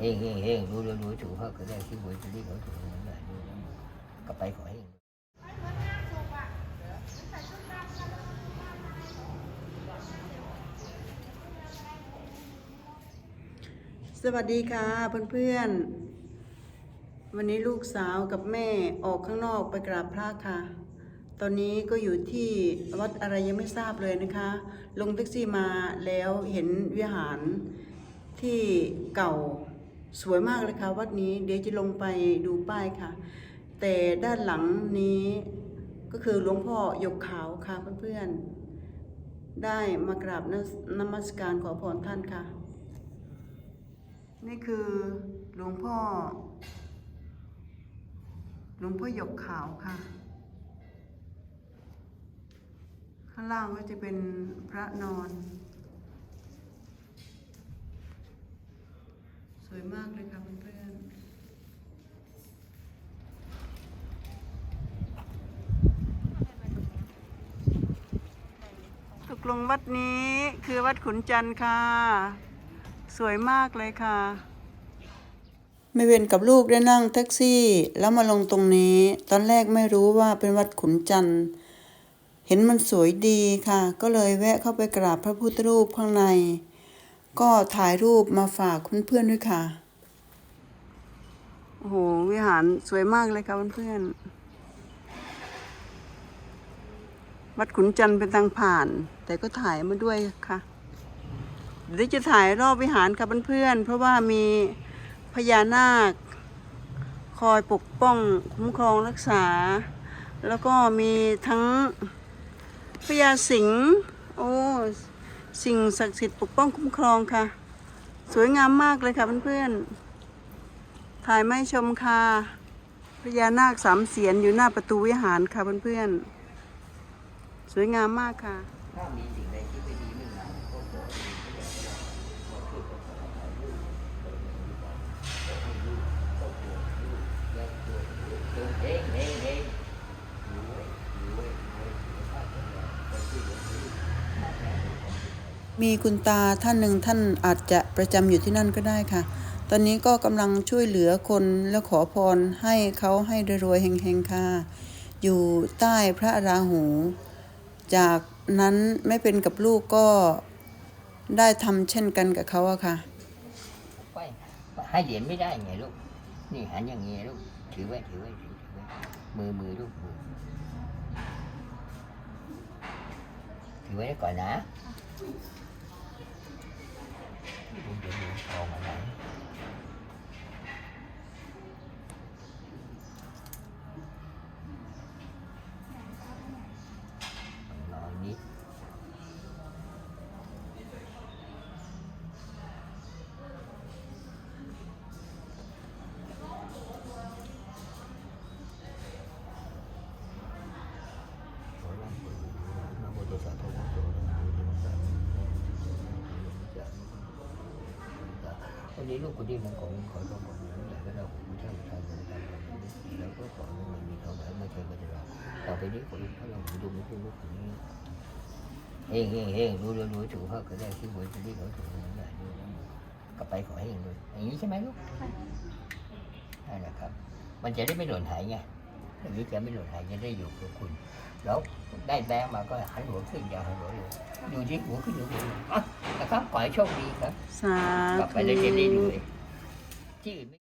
เฮงเฮงเฮงรู้รู้รู้ถูกเขาก็ได้ที่หวยจะรีบเขาถูกนั่นแหละดูแล้วก็ไปขอเฮงสวัสดีค่ะเพื่อนๆ วันนี้ลูกสาวกับแม่ออกข้างนอกไปกราบพระค่ะ ตอนนี้ก็อยู่ที่วัดอะไรยังไม่ทราบเลยนะคะ ลงแท็กซี่มาแล้วเห็นวิหารที่เก่า สวยมากเลยค่ะวัดนี้เดี๋ยวจะลงไปดูป้ายค่ะ แต่ด้านหลังนี้ก็คือหลวงพ่อหยกขาวค่ะเพื่อนๆ ได้มากราบนมัสการขอพรท่านค่ะ นี่คือหลวงพ่อ หลวงพ่อหยกขาวค่ะ ข้างล่างก็จะเป็นพระนอน สวยมากเลยค่ะเพื่อนๆตกลงวัดนี้คือวัดขุนจันทร์ค่ะ สวยมากเลยค่ะไม่เว้นกับลูกได้นั่งแท็กซี่ แล้วมาลงตรงนี้ ตอนแรกไม่รู้ว่าเป็นวัดขุนจันทร์เห็นมันสวยดีค่ะ ก็เลยแวะเข้าไปกราบพระพุทธรูปข้างใน ก็ถ่ายรูปมาฝากเพื่อนๆด้วยค่ะ โอ้โห วิหารสวยมากเลยค่ะเพื่อนๆ วัดขุนจันทร์เป็นทางผ่าน แต่ก็ถ่ายมาด้วยค่ะเดี๋ยวจะถ่ายรอบวิหารค่ะเพื่อนๆ เพราะว่ามีพญานาค คอยปกป้องคุ้มครองรักษา แล้วก็มีทั้งพญาสิงห์โอ้ สิ่งศักดิ์สิทธิ์ปกป้องคุ้มครองค่ะ สวยงามมากเลยค่ะเพื่อนๆ ถ่ายไม่ชมค่ะพญานาคสามเสียนอยู่หน้าประตูวิหารค่ะเพื่อนๆ สวยงามมากค่ะ มีคุณตาท่านหนึ่งท่านอาจจะประจำอยู่ที่นั่นก็ได้ค่ะ ตอนนี้ก็กำลังช่วยเหลือคนและขอพรให้เขาให้รวยๆเฮงๆค่ะ อยู่ใต้พระราหู จากนั้นไม่เป็นกับลูกก็ได้ทำเช่นกันกับเขาอะค่ะให้เหรียญไม่ได้ไงลูก นี่หันอย่างงี้ลูก ถือไว้ถือไว้ถือไว้ มือมือลูกมือถือไว้ก่อนนะ เดี๋ยวเคนนี้ลูกคนนี้มันของของต้องบอกอย่างไรก็ได้ผมไม่ใช่ทางบริการแล้วก็ขอให้มันมีเท่าไหร่ไม่ใช่ก็จะรับต่อไปนี้คนถ้าเราดูไม่ใช่ลูกคนนี้เฮงเฮงเฮงรู้รู้รู้ถูกเขาก็ได้ที่หวยจะรีบเขาถูกนั่นแหละดูแล้วก็ไปขอให้เองเลยอย่างนี้ใช่ไหมลูกนั่นแหละครับ มันจะได้ไม่หล่นหายไง อย่างนี้จะไม่หล่นหายจะได้อยู่กับคุณ แล้วได้แบงค์มาก็หันหัวขึ้นอย่าหันหัวลงอยู่ที่หัวขึ้นอยู่หัวลงอะนะครับขอให้โชคดีครับสากลับไปธุได้จะได้ด้วยที่อื่นไม่